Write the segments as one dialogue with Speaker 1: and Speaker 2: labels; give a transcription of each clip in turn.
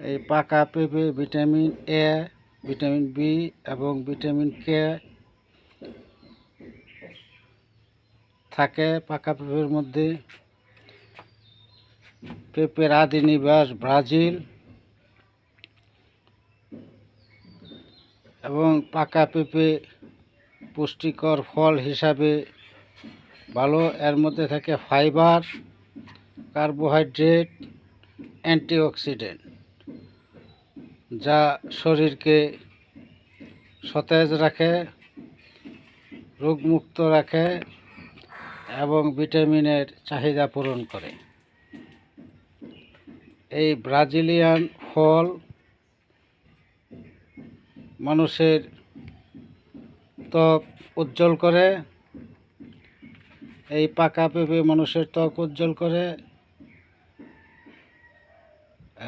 Speaker 1: এই পাকা পেঁপে, ভিটামিন এ, ভিটামিন বি এবং ভিটামিন কে থাকে পাকা পেঁপের মধ্যে। পেঁপের আদি নিবাস ব্রাজিল। এবং পাকা পেঁপে পুষ্টিকর ফল হিসাবে ভালো। এর মধ্যে থাকে ফাইবার, কার্বোহাইড্রেট, অ্যান্টিঅক্সিডেন্ট। যা শরীরকে সতেজ রাখে, রোগমুক্ত রাখে এবং ভিটামিনের চাহিদা পূরণ করে। এই ব্রাজিলিয়ান ফল মানুষের ত্বক উজ্জ্বল করে, এই পাকা পেঁপে মানুষের ত্বক উজ্জ্বল করে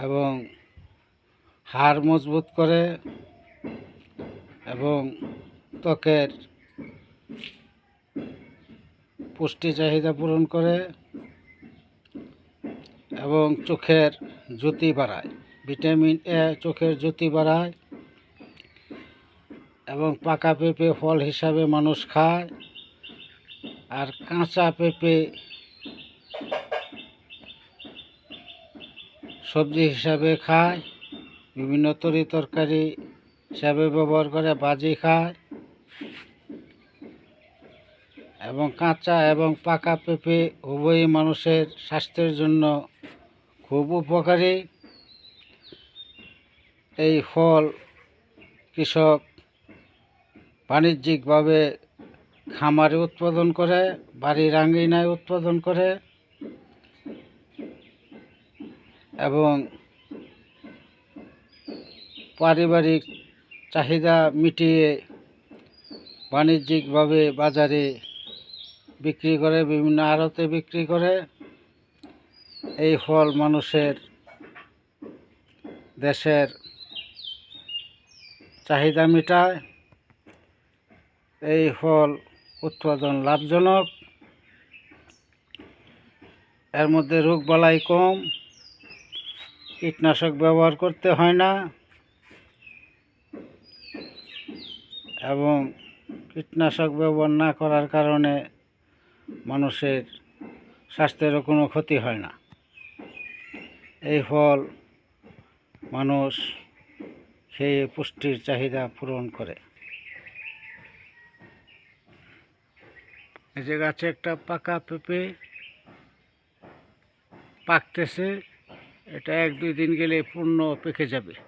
Speaker 1: এবং হাড় মজবুত করে এবং ত্বকের পুষ্টি চাহিদা পূরণ করে এবং চোখের জ্যোতি বাড়ায়। ভিটামিন এ চোখের জ্যোতি বাড়ায় এবং পাকা পেঁপে ফল হিসাবে মানুষ খায়। আর কাঁচা পেঁপে সবজি হিসাবে খায়। বিভিন্ন তরি তরকারি হিসাবে ব্যবহার করে ভাজি খায় এবং কাঁচা এবং পাকা পেঁপে উভয়ই মানুষের স্বাস্থ্যের জন্য খুব উপকারী। এই ফল কৃষক বাণিজ্যিকভাবে খামারে উৎপাদন করে, বাড়ির আঙ্গিনায় উৎপাদন করে এবং পারিবারিক চাহিদা মিটিয়ে বাণিজ্যিকভাবে বাজারে বিক্রি করে, বিভিন্ন আড়তে বিক্রি করে, এই ফল মানুষের দেশের চাহিদা মেটায়। এই ফল উৎপাদন লাভজনক। এর মধ্যে রোগ বালাই কম। কীটনাশক ব্যবহার করতে হয় না। এবং কীটনাশক ব্যবহার না করার কারণে মানুষের স্বাস্থ্যেরও কোনো ক্ষতি হয় না। এই ফল মানুষ খেয়ে পুষ্টির চাহিদা পূরণ করে। এই যে গাছে একটা পাকা পেঁপে পাকতেছে, এটা এক দুই দিন গেলে পূর্ণ পেকে যাবে।